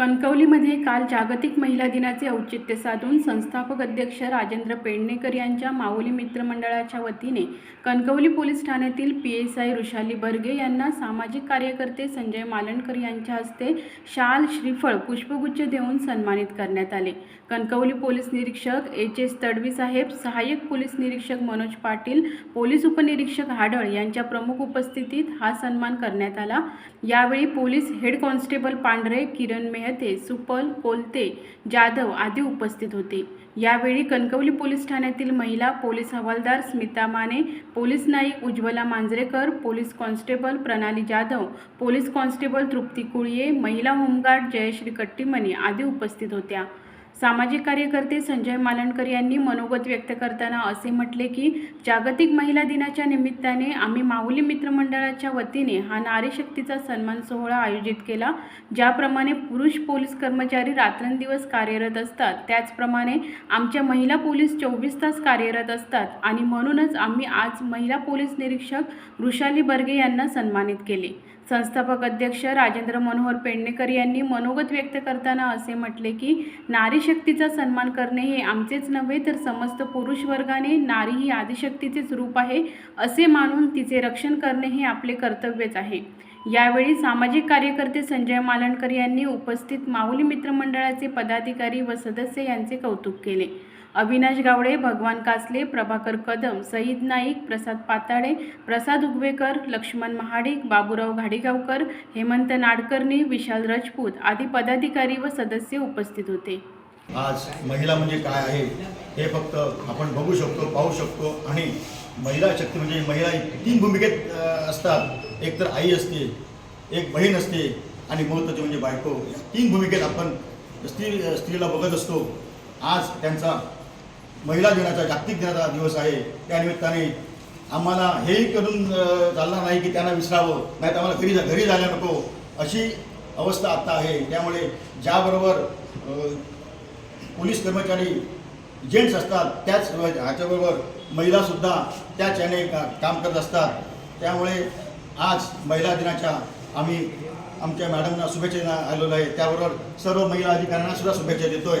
कणकवलीमध्ये काल जागतिक महिला दिनाचे औचित्य साधून संस्थापक अध्यक्ष राजेंद्र पेडणेकर यांच्या माऊली मित्रमंडळाच्या वतीने कणकवली पोलीस ठाण्यातील P S I Rushali Barge यांना सामाजिक कार्यकर्ते संजय मालणकर यांच्या हस्ते शाल श्रीफळ पुष्पगुच्छ देऊन सन्मानित करण्यात आले. कणकवली पोलीस निरीक्षक एच एस तडवी साहेब सहाय्यक पोलीस निरीक्षक मनोज पाटील पोलीस उपनिरीक्षक हाडळ यांच्या प्रमुख उपस्थितीत हा सन्मान करण्यात आला. यावेळी पोलीस हेड कॉन्स्टेबल पांढरे किरण मेहर मेहते सुपल कोलते जाधव आदी उपस्थित होते. यावेळी कणकवली पोलीस ठाण्यातील महिला पोलीस हवालदार Smita Mane police Naik Ujjwala Manjrekar police constable Pranali Jadhav police constable Trupti Kulye महिला होमगार्ड जयश्री कट्टीमणी आदी उपस्थित होत्या. सामाजिक कार्यकर्ते संजय मालणकर यांनी मनोगत व्यक्त करताना असे म्हटले की जागतिक महिला दिनाच्या निमित्ताने आम्ही माऊली मित्रमंडळाच्या वतीने हा नारीशक्तीचा सन्मान सोहळा आयोजित केला ज्याप्रमाणे पुरुष पोलीस कर्मचारी रात्रंदिवस कार्यरत असतात. त्याचप्रमाणे आमच्या महिला पोलीस चोवीस तास कार्यरत असतात आणि म्हणूनच आम्ही आज महिला पोलीस निरीक्षक वृषाली बर्गे यांना सन्मानित केले. संस्थापक अध्यक्ष राजेंद्र मनोहर पेडणेकर यांनी मनोगत व्यक्त करताना असे म्हटले की नारी शक्तीचा सन्मान करणे हे आमचेच नव्हे तर समस्त पुरुष वर्गाने नारी ही आदिशक्तीचेच रूप आहे असे मानून तिचे रक्षण करणे हे आपले कर्तव्यच आहे. यावेळी सामाजिक कार्यकर्ते संजय मालणकर यांनी उपस्थित माऊली मित्रमंडळाचे पदाधिकारी व सदस्य यांचे कौतुक केले. अविनाश गावडे भगवान कासले प्रभाकर कदम सईद नाईक प्रसाद पाताळे प्रसाद उगवेकर लक्ष्मण महाडिक बाबूराव घाडीगावकर हेमंत नाडकर्णी विशाल राजपूत आदी पदाधिकारी व सदस्य उपस्थित होते. आज महिला म्हणजे काय आहे हे फक्त आपण बघू शकतो पाहू शकतो आणि महिला शक्ती म्हणजे महिला तीन भूमिकेत असतात. एक तर आई असते एक बहीण असते आणि महत्त्वाची म्हणजे बायको. या तीन भूमिकेत आपण स्त्री स्त्रीला बघत असतो. आज त्यांचा महिला दिनाचा जागतिक दिनाचा दिवस आहे. त्यानिमित्ताने आम्हाला हेही करून चालणार नाही की त्यांना विसरावं नाही तर आम्हाला घरी जा घरी जायला नको अशी अवस्था आत्ता आहे. त्यामुळे ज्याबरोबर पोलीस कर्मचारी जेंट्स असतात त्याच ह्याच्याबरोबर महिलासुद्धा त्याच याने का काम करत असतात. त्यामुळे आज महिला दिनाच्या आम्ही आमच्या मॅडमना शुभेच्छा आलेलो आहे. त्याबरोबर सर्व महिला अधिकाऱ्यांना सुद्धा शुभेच्छा देतोय.